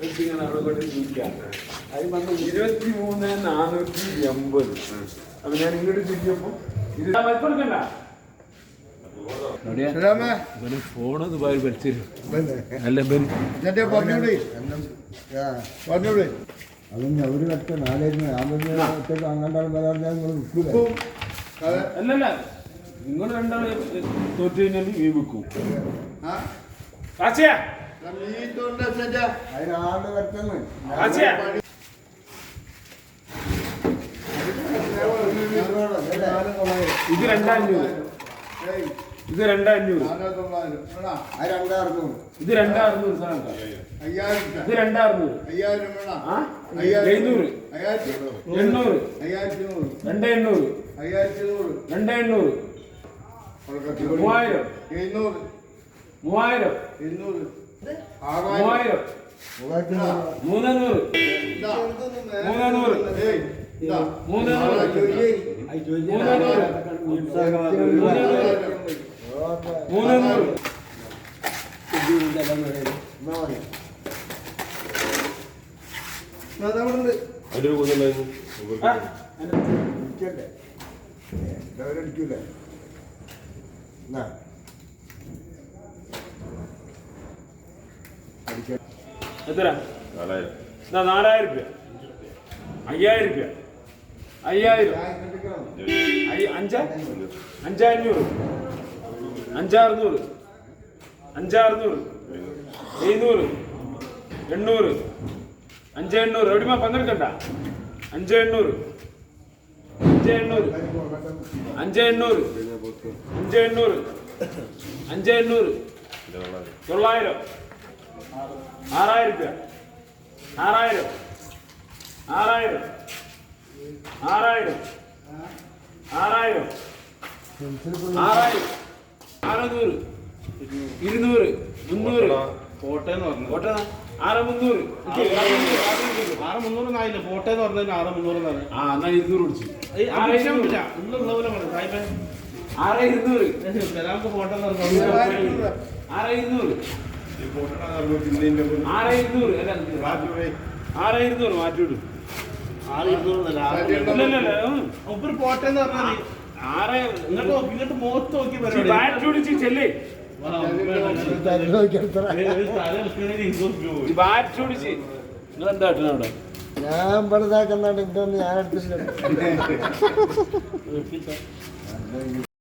Everything and everybody is doing that. ഇരുപത്തി മൂന്ന് നാനൂറ്റി എൺപത് അപ്പൊ ഞാൻ ഇങ്ങോട്ട് തിരിഞ്ഞപ്പോ ഫോണ് ദുബായിൽ വലിച്ചിരും. അല്ല പറഞ്ഞോളി. അതൊന്നും അവർ കറക്റ്റ് നാലായിരുന്നു. ഞാൻ ഒറ്റയ്ക്ക് അങ്ങോട്ടാണ് പറയാൻ നിങ്ങൾ വിൽക്കൂല? അല്ലല്ല. നിങ്ങൾ രണ്ടാളെ തോറ്റു കഴിഞ്ഞാൽ ഈ വിൽക്കും. അതിനാണ്ട് കറക്റ്റെന്ന് ഇത് രണ്ടഞ്ഞൂറ് ഇത് രണ്ടഞ്ഞൂറ് ഇത് രണ്ടറുന്നൂറ് ഇത് രണ്ടറുന്നൂറ് എണ്ണൂറ്. രണ്ട് എണ്ണൂറ്. രണ്ട് എണ്ണൂറ്. മൂവായിരം. മൂവായിരം. മൂവായിരം. മൂന്നൂറ് മൂന്നൂറ് മൂന്ന് എത്ര നാലായിരം. നാലായിരം രൂപ അയ്യായിരം രൂപ അയ്യായിരം. അയ്യ- അഞ്ചാ? അഞ്ചഞ്ഞൂറ് അഞ്ചാറുന്നൂറ്. അഞ്ചാറുന്നൂറ്. എഴുന്നൂറ്. എണ്ണൂറ്. അഞ്ച് എണ്ണൂറ് എവിടെയുമാ പങ്കെടുക്കണ്ട? അഞ്ച് എണ്ണൂറ് അഞ്ച് എണ്ണൂറ് അഞ്ച് എണ്ണൂറ് അഞ്ച് എണ്ണൂറ് അഞ്ച് എണ്ണൂറ് തൊള്ളായിരം. ആറായിരം ആറായിരം. ആറായിരം. ആറായിരം. ആറായിരം. ആറായിരം. അറുന്നൂറ് ഇരുന്നൂറ്. മുന്നൂറ്. കോട്ടയം പറഞ്ഞു. കോട്ടയം ആറ് മുന്നൂറ്. ആറ് മുന്നൂറ്. നായില്ല കോട്ടയം പറഞ്ഞാൽ ആറ് മുന്നൂറ് എന്നാണ്. ആ എന്നാ ഇരുന്നൂറ് പിടിച്ചു ഏയ് ആറ് പോലെ പറഞ്ഞു ആറ് ഇരുന്നൂറ്. കോട്ടയം ആറ് ഇരുന്നൂറ്. ആറ് ഇരുന്നൂറ്. അല്ല ആറ് ഇരുന്നൂറ് മാറ്റിവിടും ആറ് എന്ന് ഇങ്ങോട്ട് ഇങ്ങോട്ട് നോക്കി ബാറ്റ് ഞാൻ ഇവിടെ ഇതൊന്നും ഞാൻ എടുത്തില്ല